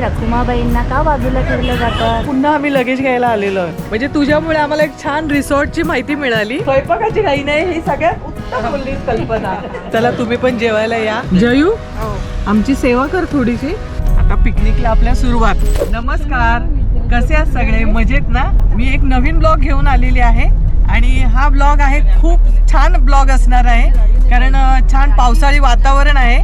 रखुमाबाईंना का बाजूला ठेवलं जातं? पुन्हा आम्ही लगेज घ्यायला आलेलो म्हणजे तुझ्यामुळे आम्हाला एक छान रिसॉर्टची माहिती मिळाली. स्वयंपाकाची घाई नाही ही सगळ्यात उत्तम बोलली कल्पना. चला तुम्ही पण जेवायला या. जयू आमची सेवा कर थोडीशी. आता पिकनिकला आपल्या सुरुवात. नमस्कार. कसे आहात सगळे? मजेत ना? मी एक नवीन ब्लॉग घेऊन आलेली आहे. आणि हा ब्लॉग आहे खूप छान ब्लॉग असणार आहे. कारण छान पावसाळी वातावरण आहे.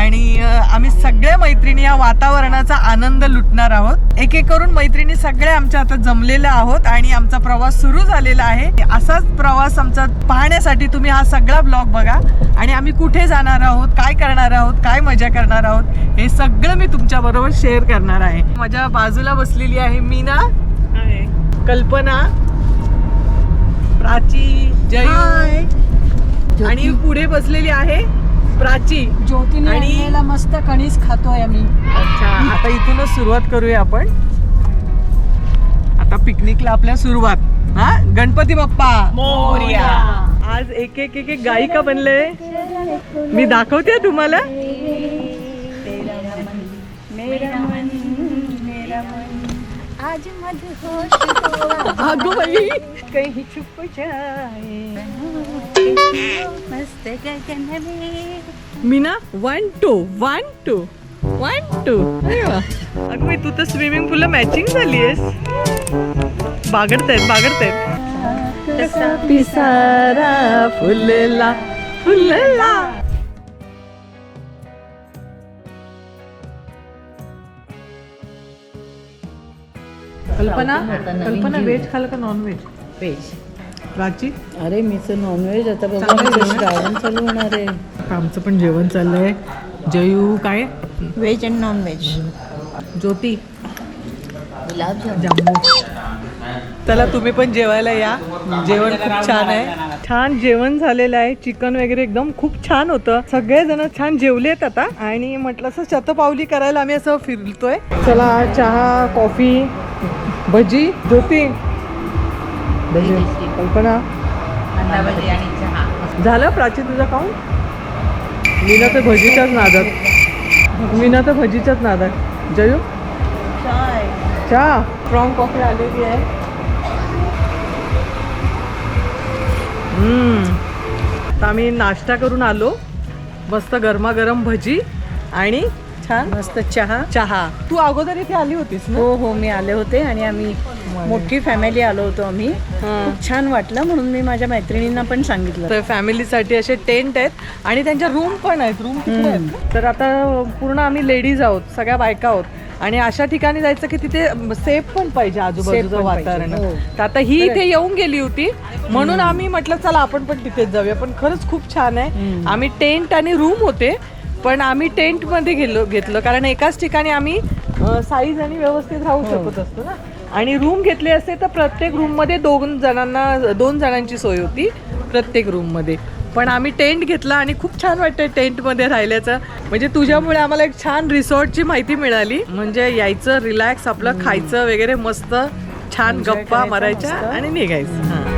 आणि आम्ही सगळ्या मैत्रिणी या वातावरणाचा आनंद लुटणार आहोत. एक एक करून मैत्रिणी सगळ्या आमच्या आता जमलेल्या आहोत आणि आमचा प्रवास सुरू झालेला आहे. असाच प्रवास आमचा पाहण्यासाठी तुम्ही हा सगळा ब्लॉग बघा आणि आम्ही कुठे जाणार आहोत काय करणार आहोत काय मजा करणार आहोत हे सगळं मी तुमच्या बरोबर शेअर करणार आहे. माझ्या बाजूला बसलेली आहे मीना. कल्पना. प्राची जय. आणि पुढे बसलेली आहे प्राची. ज्योतीने आणि- आणलेला मस्त कणीस खातोय आम्ही. अच्छा आता इथूनच सुरुवात करूया आपण. आता पिकनिकला आपल्या सुरुवात. हा? गणपती बाप्पा. मोरया. आज एक एक एक एक गायिका बनले. मी दाखवते तुम्हाला. आज हुआ, अगो बाई. कहीं छुप जाए. मस्त गगन में Meena one two one two one two अगं बाई तू तर स्विमिंग पूलला मॅचिंग झाली आहेस बागडतायत बागडतायत पिसारा फुलला फुलला. कल्पना? कल्पना व्हेज खाल का नॉन व्हेज व्हेज प्राची अरे मीच नॉनव्हेज आता बघा. श्रावण चालू होणार आहे. आमचं पण जेवण चाललंय. जयू काय? Veg and non veg Jyoti चला तुम्ही पण जेवायला या. जेवण खूप छान आहे. छान जेवण झालेलं आहे. चिकन वगैरे एकदम खूप छान होतं. सगळेजण छान जेवलेत आता. आणि म्हटलं असं शतपावली करायला आम्ही असं फिरतोय. चला चहा कॉफी. भजी ज्योती भजी. कल्पना. झालं प्राची तुझं खाऊन मीना तर भजीच्याच नादात. मीना तर भजीच्याच नादात. जयू? चहा स्ट्रॉंग कॉफी आलेली आहे. तर आम्ही नाश्ता करून आलो. मस्त गरमागरम भजी आणि छान मस्त चहा. चहा. तू अगोदर इथे आली होतीस ना? हो हो मी आले होते आणि आम्ही मोठी फॅमिली आलो होतो आम्ही. खूप छान वाटलं म्हणून मी माझ्या मैत्रिणींना पण सांगितलं. तर फॅमिलीसाठी असे टेंट आहेत आणि त्यांच्या रूम पण आहेत. रूम किती आहेत? तर आता पूर्ण आम्ही लेडीज आहोत सगळ्या बायका आहोत. आणि अशा ठिकाणी जायचं की तिथे सेफ पण पाहिजे आजूबाजूचं पण पाहिजे, वातावरण. हो. तर आता ही इथे येऊन गेली होती. म्हणून आम्ही म्हटलं चला आपण पण तिथेच जाऊया. पण खरंच खूप छान आहे. आम्ही टेंट आणि रूम होते. पण आम्ही टेंटमध्ये गेलो घेतलं. कारण एकाच ठिकाणी आम्ही साईज आणि व्यवस्थित राहू शकत असतो ना. आणि रूम घेतले असते तर प्रत्येक रूममध्ये दोन जणांना दोन जणांची सोय होती प्रत्येक रूममध्ये पण आम्ही टेंट घेतला आणि खूप छान वाटतंय टेंटमध्ये राहिल्याचं. म्हणजे तुझ्यामुळे आम्हाला एक छान रिसॉर्टची माहिती मिळाली. म्हणजे यायचं रिलॅक्स आपलं खायचं वगैरे मस्त. छान गप्पा मारायच्या. आणि निघायचं.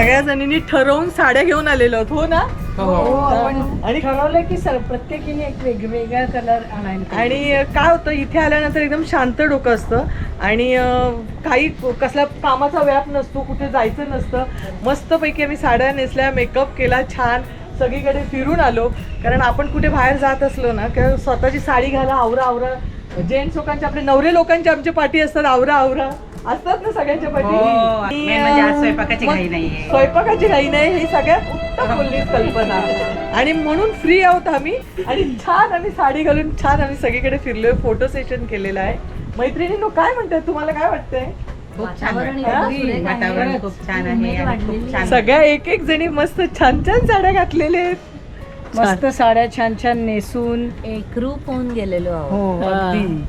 सगळ्या जणींनी ठरवून साड्या घेऊन आलेलो आहोत हो ना? हो आपण आणि ठरवलं की सर प्रत्येकीने एक वेगवेगळा कलर आणायला आणि काय होतं इथे आल्यानंतर एकदम शांत डोकं असतं. आणि अं, काही कसला कामाचा व्याप नसतो कुठे जायचं नसतं. मस्तपैकी आम्ही साड्या नेसल्या मेकअप केला छान. सगळीकडे फिरून आलो. कारण आपण कुठे बाहेर जात असलो ना किंवा स्वतःची साडी घाला आवरा आवरा. जेंट्स लोकांचे आपले नवरे लोकांच्या आमच्या पाठी असतात आवरा आवरा. असतात ना सगळ्यांच्या पाठी हो, main म्हणजे स्वयंपाकाची घाई नाहीये. स्वयंपाकाची घाई नाही ही सगळ्यात उत्तम बोलली कल्पना. आणि म्हणून फ्री आहोत आम्ही. आणि छान आम्ही साडी घालून छान आम्ही सगळीकडे फिरलोय फोटो सेशन केलेलं आहे. मैत्रिणींनो काय म्हणतात? तुम्हाला काय वाटतंय? खूप छान वातावरण आहे. वातावरण खूप छान आहे. आणि खूप छान सगळ्या एक एक जणी मस्त छान छान साड्या घातलेल्या आहेत. मस्त साड्या छान छान नेसून. एकरूप होऊन गेलेलो आहोत. हो हा. अगदी.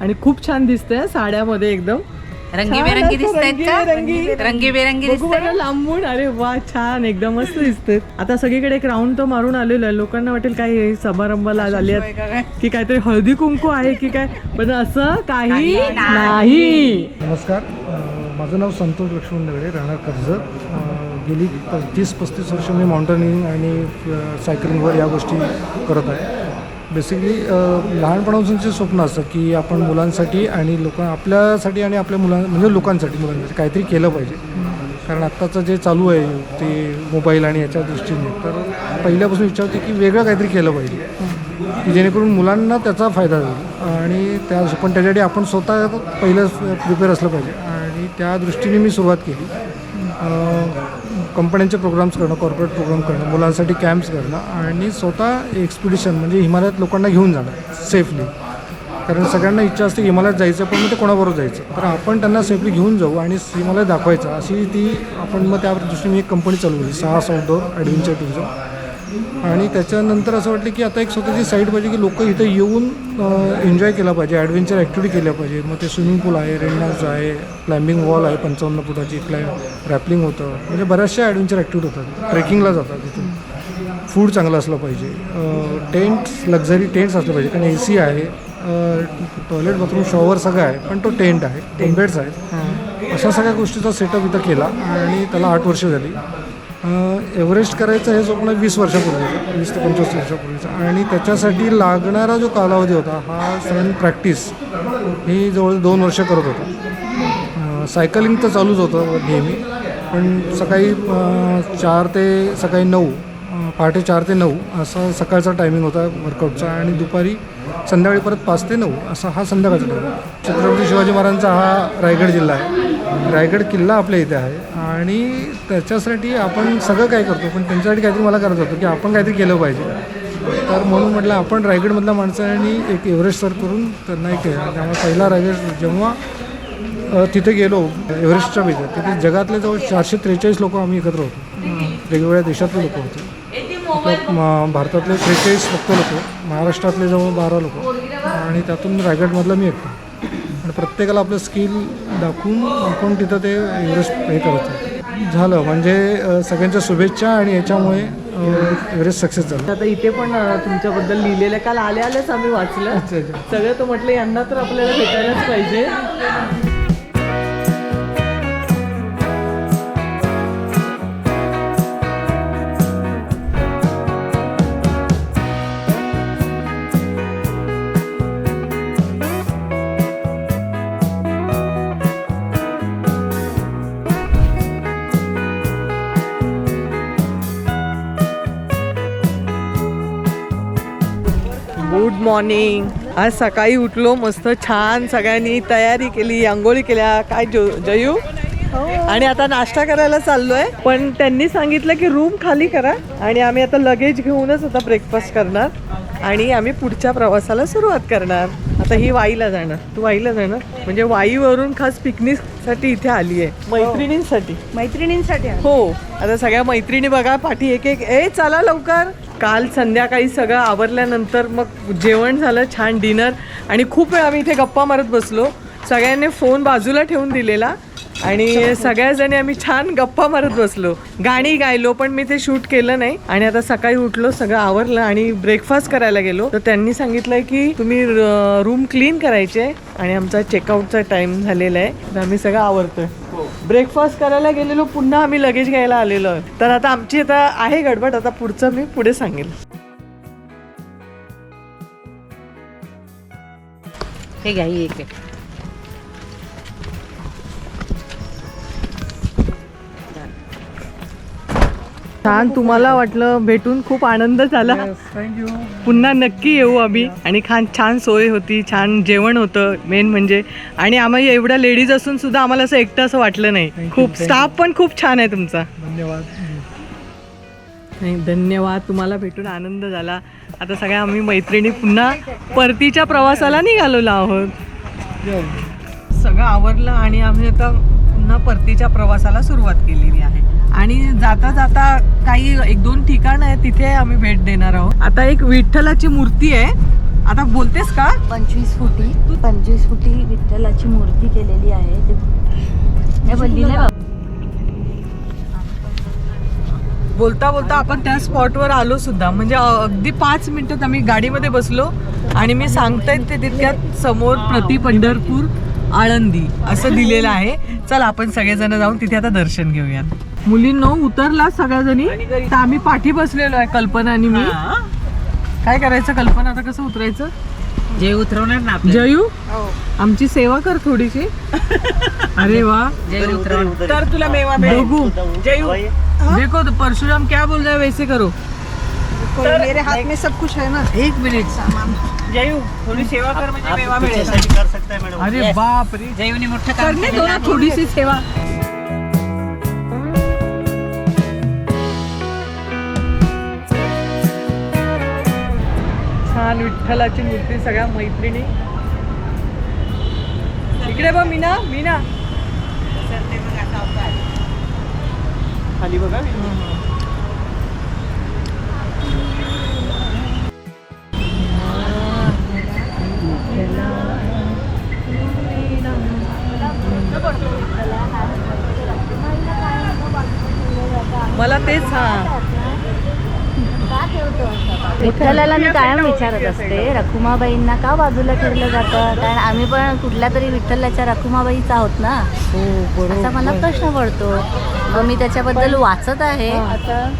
आणि खूप छान दिसतंय साड्यामध्ये एकदम. रंगीबेरंगी असं दिसतायत का? रंगीबेरंगी. रंगीबेरंगी बघू बरं लांबून. अरे वा छान. एकदम मस्त दिसते आता सगळीकडे एक राऊंड तर मारून आलेलो आहे. लोकांना वाटेल काय हे समारंभाला आले आहेत की काहीतरी हळदी कुंकू आहे की काय? पण असं काही नाही. नमस्कार. माझं नाव संतोष लक्ष्मण दगडे राहणार कर्जत. अ, गेली तीस पस्तीस वर्ष मी माउंटनिंग आणि सायकलिंगवर या गोष्टी करत आहे. बेसिकली लहानपणापासूनचे स्वप्न असतं की आपण मुलांसाठी आणि लोकां आपल्यासाठी आणि आपल्या मुलां म्हणजे लोकांसाठी मुलांसाठी काहीतरी केलं पाहिजे. कारण आत्ताचं जे चालू आहे ते मोबाईल आणि याच्या दृष्टीने तर पहिल्यापासून इच्छा होती की वेगळं काहीतरी केलं पाहिजे. की जेणेकरून मुलांना त्याचा फायदा होईल. आणि त्या पण त्याच्यासाठी आपण स्वतः पहिलं प्रिपेअर असलं पाहिजे. आणि त्या दृष्टीने मी सुरुवात केली. कंपन्यांचे प्रोग्राम्स करणं कॉर्पोरेट प्रोग्राम करणं मुलांसाठी कॅम्प्स करणं आणि स्वतः एक्सपिडिशन म्हणजे हिमालयात लोकांना घेऊन जाणं सेफली कारण सगळ्यांना इच्छा असते की हिमालयात जायचं पण मग ते कोणाबरोबर जायचं? तर आपण त्यांना सेफली घेऊन जाऊ आणि हिमालय दाखवायचं. अशी ती आपण मग त्या दृष्टीने मी एक कंपनी चालू केली साहस आउटडोर ॲडव्हेंचर टुरिझम आणि त्याच्यानंतर असं वाटलं की आता एक स्वतःची साईट पाहिजे की लोक इथं येऊन एन्जॉय केला पाहिजे ॲडव्हेंचर ॲक्टिव्हिटी केल्या पाहिजे. मग ते स्विमिंग पूल आहे रेनडान्स आहे क्लाइम्बिंग वॉल आहे पंचावन्न फुटाची क्लाइम रॅपलिंग होतं. म्हणजे बऱ्याचशा ॲडव्हेंचर ॲक्टिव्हिटी होतात. ट्रेकिंगला जातात तिथून. फूड चांगलं असलं पाहिजे. टेंट्स लक्झरी टेंट्स असले पाहिजे. कारण ए सी आहे टॉयलेट बाथरूम शॉवर सगळं आहे पण तो टेंट आहे टेन बेड्स आहेत. अशा सगळ्या गोष्टीचा सेटअप इथं केला आणि त्याला आठ वर्ष झाली. एव्हरेस्ट करायचं हे स्वप्न वीस वर्षापूर्वीचं वीस ते पंचवीस वर्षापूर्वीचं. आणि त्याच्यासाठी लागणारा जो कालावधी होता हा सन प्रॅक्टिस ही जवळ दोन वर्ष करत होतो. सायकलिंग तर चालूच होतं नेहमी पण सकाळी चार ते सकाळी नऊ पहाटे चार ते नऊ असा सकाळचा टायमिंग होता वर्कआउटचा आणि दुपारी संध्याकाळी परत पाच ते नऊ असा हा संध्याकाळचा टायमिंग छत्रपती शिवाजी महाराजांचा हा रायगड जिल्हा आहे. रायगड किल्ला आपल्या इथे आहे. आणि त्याच्यासाठी आपण सगळं काय करतो पण त्यांच्यासाठी काहीतरी मला करत होतं की आपण काहीतरी केलं पाहिजे. तर म्हणून म्हटलं आपण रायगडमधल्या माणसांनी एक एव्हरेस्ट सर करून त्यांना एक त्यामुळे पहिला रायगड जेव्हा तिथे गेलो एव्हरेस्टच्या बेतात तिथे जगातले जवळ चारशे त्रेचाळीस लोक आम्ही एकत्र होतो. वेगवेगळ्या देशातले लोक होते. भारतातले त्रेचाळीस फक्त लोक महाराष्ट्रातले जवळ बारा लोक. आणि त्यातून रायगडमधलं मी एकटो. आणि प्रत्येकाला आपलं स्किल दाखवून आपण तिथं ते एव्हरेस्ट हे करायचं झालं. म्हणजे सगळ्यांच्या शुभेच्छा आणि याच्यामुळे एव्हरेस्ट सक्सेस झालं. आता इथे पण तुमच्याबद्दल लिहिलेलं. काल आले आलेच आम्ही वाचलं. सगळं तर म्हटलं यांना तर आपल्याला भेटायलाच पाहिजे. मॉर्निंग आज सकाळी उठलो मस्त छान सगळ्यांनी तयारी केली आंघोळी केल्या. काय जो जयू? आणि आता नाश्ता करायला चाललोय. पण त्यांनी सांगितलं की रूम खाली करा. आणि आम्ही आता लगेज घेऊनच आता ब्रेकफास्ट करणार. आणि आम्ही पुढच्या प्रवासाला सुरुवात करणार. आता ही वाईला जाणार. तू वाईला जाणार? म्हणजे वाईवरून खास पिकनिकसाठी इथे आली आहे. मैत्रिणींसाठी. मैत्रिणींसाठी आहे. हो. आता सगळ्या मैत्रिणी बघा पाठी एक एक. ए चला लवकर. काल संध्याकाळी सगळं आवरल्यानंतर मग जेवण झालं छान डिनर आणि खूप वेळ आम्ही इथे गप्पा मारत बसलो. सगळ्यांनी फोन बाजूला ठेवून दिलेला आणि सगळ्याजणी आम्ही छान गप्पा मारत बसलो. गाणी गायलो पण मी ते शूट केलं नाही. आणि आता सकाळी उठलो सगळं आवरलं आणि ब्रेकफास्ट करायला गेलो. तर त्यांनी सांगितलं की तुम्ही रूम क्लीन करायचे आणि आमचा चेकआउटचा टाइम झालेला आहे. तर आम्ही सगळं आवरतोय. हो. ब्रेकफास्ट करायला गेलेलो पुन्हा आम्ही लगेज घ्यायला आलेलो आहे. तर आता आमची आता आहे गडबड आता पुढचं मी पुढे सांगेल हे घ्या एक छान तुम्हाला वाटलं भेटून खूप आनंद झाला. थँक्यू पुन्हा नक्की येऊ आम्ही. आणि खान छान सोय होती छान जेवण होतं मेन म्हणजे. आणि आम्हाला एवढ्या लेडीज असून सुद्धा आम्हाला असं एकटं असं वाटलं नाही. खूप. स्टाफ पण खूप छान आहे तुमचा. धन्यवाद. नाही धन्यवाद. तुम्हाला भेटून आनंद झाला. आता सगळ्या आम्ही मैत्रिणी पुन्हा परतीच्या प्रवासाला निघालेलो आहोत. सगळं आवरलं आणि आम्ही आता पुन्हा परतीच्या प्रवासाला सुरुवात आहे आणि जाता जाता काही एक दोन ठिकाण आहे तिथे आम्ही भेट देणार आहोत. आता एक विठ्ठलाची मूर्ती आहे. आता बोलतेस का? पंचवीस फुटी पंचवीस फुटी विठ्ठलाची मूर्ती केलेली आहे. ते बोलली बोलता बोलता आपण त्या स्पॉटवर आलो सुद्धा. म्हणजे अगदी पाच मिनिटात आम्ही गाडीमध्ये बसलो आणि मी सांगताय ते तितक्यात समोर प्रति पंढरपूर आळंदी असं दिलेलं आहे. चल आपण सगळेजण जाऊन तिथे आता दर्शन घेऊया मुलींनो उतरला सगळ्याजणी. तर आम्ही पाठी बसलेलो आहे कल्पना आणि मी. काय करायचं कल्पना? आता कसं उतरायचं? जे उतरवणार ना आपलं जयू आमची सेवा कर थोडीशी. अरे वा. जे उतरवणार तर तुला मेवा बघू. जयू. देखो तो परशुराम क्या बोल रहा है वैसे करो. मेरे हाथ में सब कुछ है ना? एक मिनिट. जयू थोडी सेवा कर म्हणजे मेवा मिळेल अरे बाप रे जयवनी मोठं काम करने दो केलेलं ना आहे. थोडीशी सेवा. छान विठ्ठलाची मूर्ती सगळ्या मैत्रिणी. इकडे बघ मीना मीना. खाली बघा मला तेच हा. विठ्ठलाला मी कायम विचारत असते रखुमाबाईंना का बाजूला ठेवलं जातं? कारण आम्ही पण कुठल्या तरी विठ्ठलाच्या रखुमाबाईच आहोत ना. असा मला प्रश्न पडतो. मग मी त्याच्याबद्दल वाचत आहे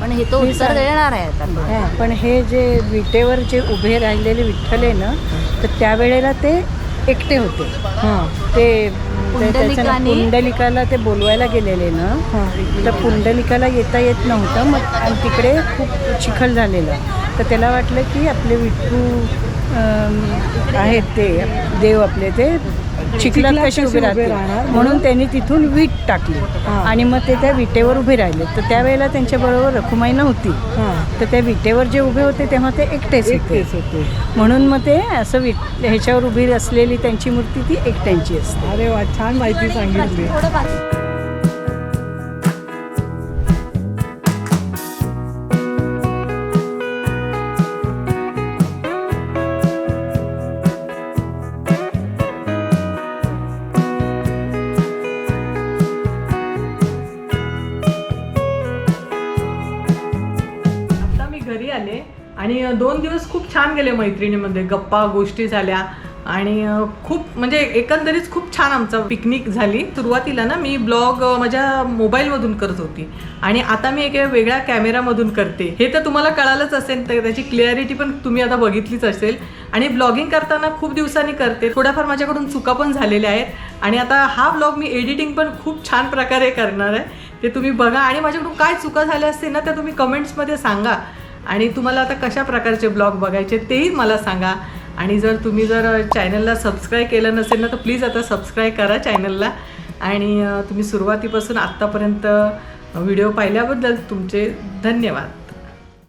पण हे तो उत्तर देणार आहे आता. पण हे जे विटेवर जे उभे राहिलेले विठ्ठल आहे ना तर त्यावेळेला ते एकटे होते. ते ते त्याचं ना पुंडलिकाने- पुंडलिकाला ते बोलवायला गेलेले ना. तर पुंडलिकाला येता येत नव्हतं मग आणि तिकडे खूप चिखल झालेला. तर त्याला वाटलं की आपले विठ्ठू अम, आहेत ते देव आपले ते चिखलात कसे उभे राहतील? म्हणून त्यांनी तिथून वीट टाकली. आणि मग ते त्या विटेवर उभे राहिले. तर त्यावेळेला त्यांच्याबरोबर रखुमाई नव्हती. तर त्या विटेवर जे उभे होते तेव्हा ते एकटेच होते. म्हणून मग ते असं विट ह्याच्यावर उभी असलेली त्यांची मूर्ती ती एकट्यांची असते. अरे वा छान माहिती सांगितली. आणि दोन दिवस खूप छान गेले मैत्रिणीमध्ये गप्पा गोष्टी झाल्या. आणि खूप म्हणजे एकंदरीत खूप छान आमचा पिकनिक झाली. सुरुवातीला ना मी ब्लॉग माझ्या मोबाईलमधून करत होती. आणि आता मी एका वेगळ्या कॅमेरामधून करते. हे तर तुम्हाला कळालंच असेल तर त्याची क्लिअरिटी पण तुम्ही आता बघितलीच असेल. आणि ब्लॉगिंग करताना खूप दिवसांनी करते. थोड्याफार माझ्याकडून चुका पण झालेल्या आहेत. आणि आता हा ब्लॉग मी एडिटिंग पण खूप छान प्रकारे करणार आहे. ते तुम्ही बघा. आणि माझ्याकडून काय चुका झाल्या असतील ना त्या तुम्ही कमेंट्समध्ये सांगा. आणि तुम्हाला आता कशा प्रकारचे ब्लॉग बघायचे तेही मला सांगा. आणि जर तुम्ही जर चॅनलला सबस्क्राईब केलं नसेल ना तर प्लीज आता सबस्क्राईब करा चॅनलला. आणि तुम्ही सुरुवातीपासून आत्तापर्यंत व्हिडिओ पाहिल्याबद्दल तुमचे धन्यवाद.